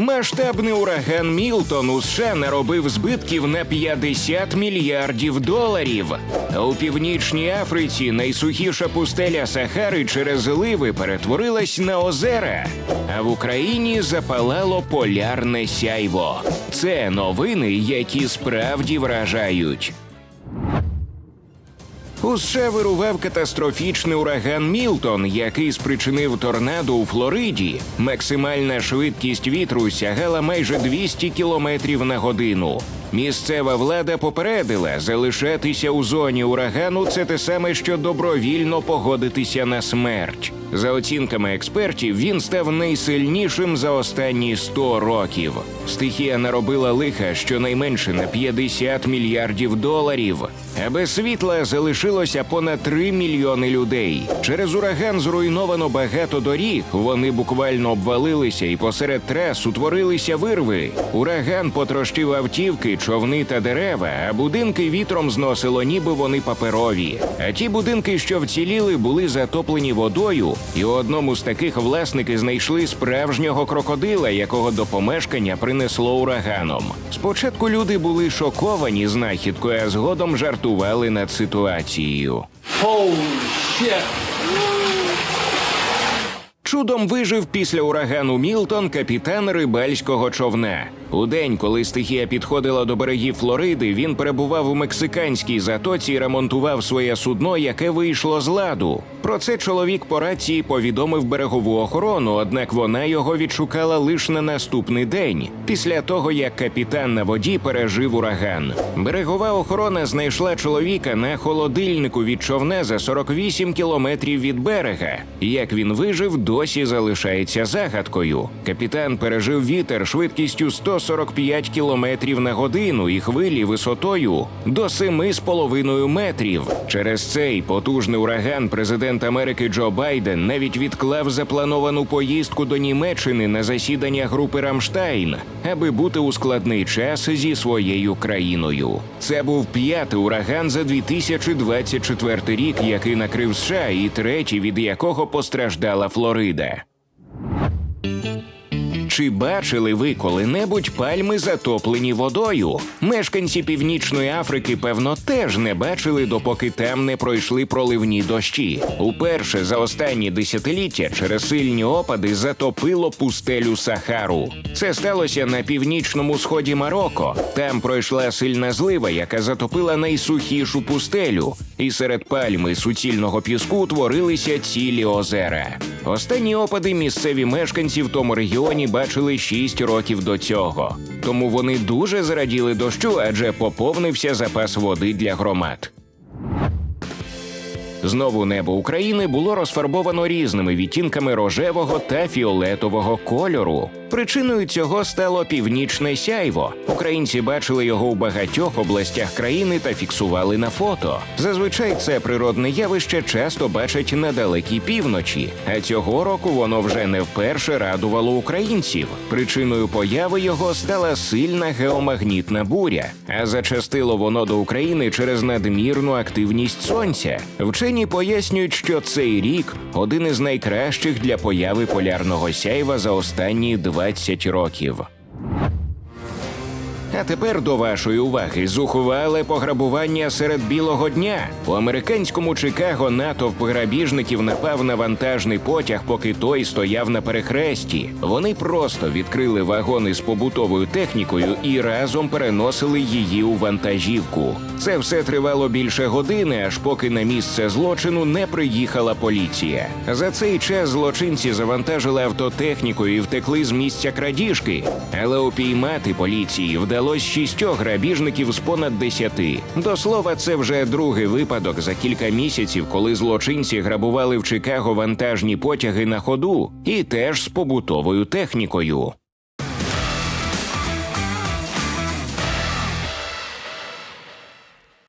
Масштабний ураган Мілтон у США наробив збитків на 50 мільярдів доларів. У північній Африці найсухіша пустеля Сахари через зливи перетворилась на озера. А в Україні запалало полярне сяйво. Це новини, які справді вражають. У США вирував катастрофічний ураган Мілтон, який спричинив торнадо у Флориді. Максимальна швидкість вітру сягала майже 200 кілометрів на годину. Місцева влада попередила, залишатися у зоні урагану це те саме, що добровільно погодитися на смерть. За оцінками експертів, він став найсильнішим за останні 100 років. Стихія наробила лиха щонайменше на 50 мільярдів доларів. А без світла залишилося понад 3 мільйони людей. Через ураган зруйновано багато доріг. Вони буквально обвалилися, і посеред трас утворилися вирви. Ураган потрощив автівки, човни та дерева, а будинки вітром зносило, ніби вони паперові. А ті будинки, що вціліли, були затоплені водою, і у одному з таких власники знайшли справжнього крокодила, якого до помешкання принесло ураганом. Спочатку люди були шоковані знахідкою, а згодом жартували над ситуацією. Чудом вижив після урагану Мілтон капітан рибальського човна. У день, коли стихія підходила до берегів Флориди, він перебував у мексиканській затоці і ремонтував своє судно, яке вийшло з ладу. Про це чоловік по рації повідомив берегову охорону, однак вона його відшукала лише на наступний день, після того як капітан на воді пережив ураган. Берегова охорона знайшла чоловіка на холодильнику від човна за 48 кілометрів від берега. Як він вижив, досі залишається загадкою. Капітан пережив вітер швидкістю 145 кілометрів на годину і хвилі висотою до 7,5 метрів. Через цей потужний ураган президент Америки Джо Байден навіть відклав заплановану поїздку до Німеччини на засідання групи Рамштайн, аби бути у складний час зі своєю країною. Це був п'ятий ураган за 2024 рік, який накрив США, і третій, від якого постраждала Флорида. Чи бачили ви коли-небудь пальми затоплені водою? Мешканці Північної Африки, певно, теж не бачили, допоки там не пройшли проливні дощі. Уперше за останні десятиліття через сильні опади затопило пустелю Сахару. Це сталося на північному сході Марокко. Там пройшла сильна злива, яка затопила найсухішу пустелю, і серед пальми суцільного піску утворилися цілі озера. Останні опади місцеві мешканці в тому регіоні бачили 6 років до цього. Тому вони дуже зраділи дощу, адже поповнився запас води для громад. Знову небо України було розфарбовано різними відтінками рожевого та фіолетового кольору. Причиною цього стало північне сяйво. Українці бачили його у багатьох областях країни та фіксували на фото. Зазвичай це природне явище часто бачать на далекій півночі, а цього року воно вже не вперше радувало українців. Причиною появи його стала сильна геомагнітна буря, а зачастило воно до України через надмірну активність сонця. Вчені пояснюють, що цей рік один із найкращих для появи полярного сяйва за останні 20 років. А тепер до вашої уваги зухвале пограбування серед білого дня. У американському Чикаго натовп грабіжників напав на вантажний потяг, поки той стояв на перехресті. Вони просто відкрили вагони з побутовою технікою і разом переносили її у вантажівку. Це все тривало більше години, аж поки на місце злочину не приїхала поліція. За цей час злочинці завантажили автотехнікою і втекли з місця крадіжки, але упіймати поліції вдалося шістьох грабіжників з понад десяти. До слова, це вже другий випадок за кілька місяців, коли злочинці грабували в Чикаго вантажні потяги на ходу і теж з побутовою технікою.